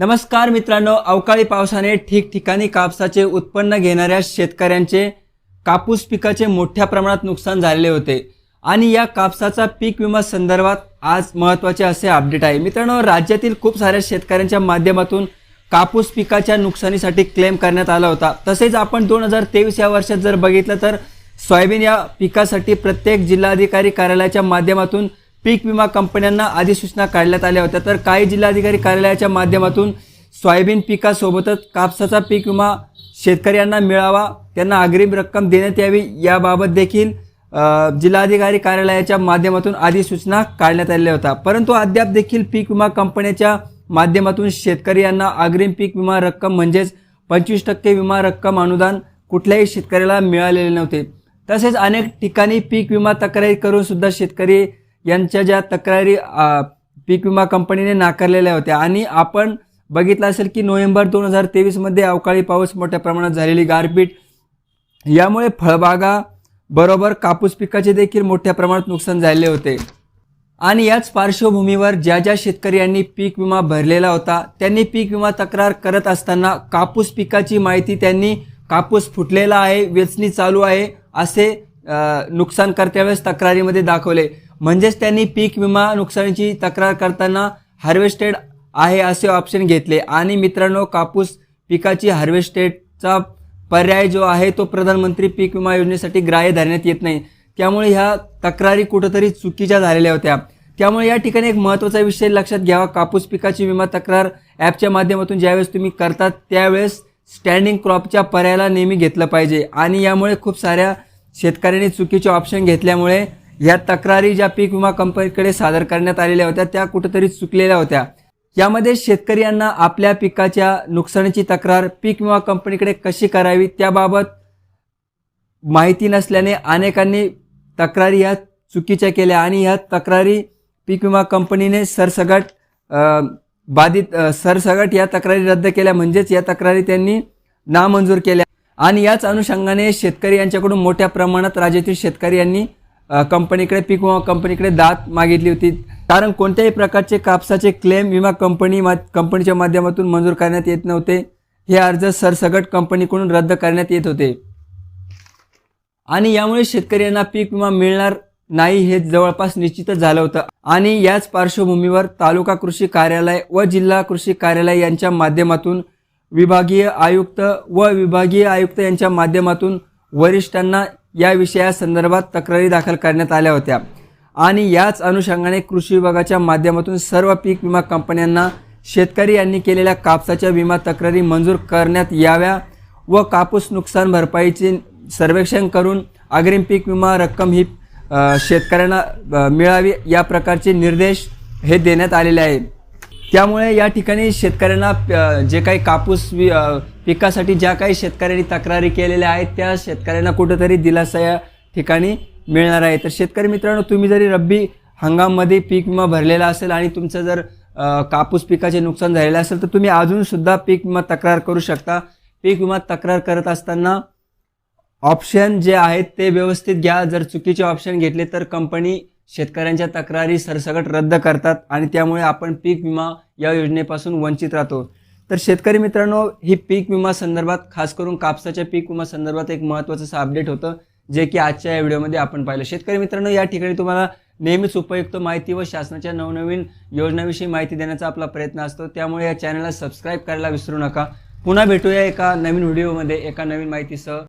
नमस्कार मित्रांनो अवकाळी पावसाने ठिकठिकाणी कापसाचे उत्पन्न घेणाऱ्या शेतकऱ्यांचे कापूस पिकाचे मोठ्या प्रमाणात नुकसान झालेले होते. आणि या कापसाचा पीक विमा संदर्भात आज महत्त्वाचे असे अपडेट आहे. मित्रांनो राज्यातील खूप साऱ्या शेतकऱ्यांच्या माध्यमातून कापूस पिकाच्या नुकसानीसाठी क्लेम करण्यात आला होता. तसेच आपण दोन हजार तेवीस या वर्षात जर बघितलं तर सोयाबीन या पिकासाठी प्रत्येक जिल्हाधिकारी कार्यालयाच्या माध्यमातून पीक विमा कंपन्यांना अधिसूचना काढण्यात आल्या होत्या. तर काही जिल्हाधिकारी कार्यालयाच्या माध्यमातून सोयाबीन पिकासोबतच कापसाचा पीक विमा शेतकऱ्यांना मिळावा त्यांना अग्रिम रक्कम देण्यात यावी याबाबत देखील जिल्हाधिकारी कार्यालयाच्या माध्यमातून अधिसूचना काढण्यात आलेल्या होत्या. परंतु अद्याप देखील पीक विमा कंपन्याच्या माध्यमातून शेतकरी यांना अग्रिम पीक विमा रक्कम म्हणजेच पंचवीस टक्के विमा रक्कम अनुदान कुठल्याही शेतकऱ्याला मिळालेले नव्हते. तसेच अनेक ठिकाणी पीक विमा तक्रारी करून सुद्धा शेतकरी यांच्या ज्या तक्रारी पीक विमा कंपनीने नाकारलेल्या होत्या. आणि आपण बघितलं असेल की नोव्हेंबर दोन हजार तेवीसमध्ये अवकाळी पाऊस मोठ्या प्रमाणात झालेली गारपीट. यामुळे फळबागा बरोबर कापूस पिकाचे देखील मोठ्या प्रमाणात नुकसान झाले होते. आणि याच पार्श्वभूमीवर ज्या ज्या शेतकऱ्यांनी पीक विमा भरलेला होता त्यांनी पीक विमा तक्रार करत असताना कापूस पिकाची माहिती त्यांनी कापूस फुटलेला आहे वेचणी चालू आहे असे नुकसानकर्त्यावेळेस तक्रारीमध्ये दाखवले. म्हणजेच त्यांनी पीक विमा नुकसानीची तक्रार करताना हार्वेस्टेड आहे असे ऑप्शन घेतले. आणि मित्रांनो कापूस पिकाची हार्वेस्टेडचा पर्याय जो आहे तो प्रधानमंत्री पीक विमा योजनेसाठी ग्राह्य धरण्यात येत नाही. त्यामुळे ह्या तक्रारी कुठंतरी चुकीच्या झालेल्या होत्या. त्यामुळे या ठिकाणी एक महत्त्वाचा विषय लक्षात घ्यावा. कापूस पिकाची विमा तक्रार ॲपच्या माध्यमातून ज्यावेळेस तुम्ही करतात त्यावेळेस स्टँडिंग क्रॉपच्या पर्यायाला नेहमी घेतलं पाहिजे. आणि यामुळे खूप साऱ्या शेतकऱ्यांनी चुकीचे ऑप्शन घेतल्यामुळे या तक्रारी ज्या पीक विमा कंपनीकडे सादर करण्यात आलेल्या होत्या त्या कुठंतरी चुकलेल्या होत्या. यामध्ये शेतकरी यांना आपल्या पिकाच्या नुकसानीची तक्रार पीक विमा कंपनीकडे कशी करावी त्याबाबत माहिती नसल्याने अनेकांनी तक्रारी ह्या चुकीच्या केल्या आणि ह्या तक्रारी पीक विमा कंपनीने सरसगट बाधित सरसगट या तक्रारी रद्द केल्या. म्हणजेच या तक्रारी त्यांनी नामंजूर केल्या. आणि याच अनुषंगाने शेतकरी यांच्याकडून मोठ्या प्रमाणात राज्यातील शेतकरी यांनी कंपनीकडे पीक विमा कंपनीकडे दात मागितली होती. कारण कोणत्याही प्रकारचे कापसाचे क्लेम विमा कंपनी मा कंपनीच्या माध्यमातून मंजूर करण्यात येत नव्हते. हे अर्ज सरसगट कंपनीकडून रद्द करण्यात येत होते. आणि यामुळे शेतकऱ्यांना पीक विमा मिळणार नाही हे जवळपास निश्चितच झालं होतं. आणि याच पार्श्वभूमीवर तालुका कृषी कार्यालय व जिल्हा कृषी कार्यालय यांच्या माध्यमातून विभागीय आयुक्त व विभागीय आयुक्त यांच्या माध्यमातून वरिष्ठांना या विषयासंदर्भात तक्रारी दाखल करण्यात आल्या होत्या. आणि याच अनुषंगाने कृषी विभागाच्या माध्यमातून सर्व पीक विमा कंपन्यांना शेतकरी यांनी केलेल्या कापसाच्या विमा तक्रारी मंजूर करण्यात याव्या व कापूस नुकसान भरपाईचे सर्वेक्षण करून अग्रिम पीक विमा रक्कम ही शेतकऱ्यांना मिळावी या प्रकारचे निर्देश हे देण्यात आलेले आहे. त्यामुळे या ठिकाणी शेतकऱ्यांना जे काही कापूस वि पिकासाठी ज्या काही शेतकऱ्यांनी तक्रारी केलेल्या आहेत त्या शेतकऱ्यांना कुठंतरी दिलासा या ठिकाणी मिळणार आहे. तर शेतकरी मित्रांनो तुम्ही जरी रब्बी हंगाममध्ये पीक विमा भरलेला असेल आणि तुमचं जर कापूस पिकाचे नुकसान झालेलं असेल तर तुम्ही अजूनसुद्धा पीक विमा तक्रार करू शकता. पीक विमा तक्रार करत असताना ऑप्शन जे आहेत ते व्यवस्थित घ्या. जर चुकीचे ऑप्शन घेतले तर कंपनी शेतकऱ्यांच्या तक्रारी सरसकट रद्द करतात आणि त्यामुळे आपण पीक विमा या योजनेपासून वंचित राहतो. तर शेतकरी मित्रांनो ही पीक विमा संदर्भात खास करून कापसाच्या पीक विमा संदर्भात एक महत्त्वाचं असं अपडेट होतं जे की आजच्या या व्हिडिओमध्ये आपण पाहिलं. शेतकरी मित्रांनो या ठिकाणी तुम्हाला नेहमीच उपयुक्त माहिती व शासनाच्या नवनवीन योजनाविषयी माहिती देण्याचा आपला प्रयत्न असतो. त्यामुळे या चॅनलला सबस्क्राईब करायला विसरू नका. पुन्हा भेटूया एका नवीन व्हिडिओमध्ये एका नवीन माहितीसह.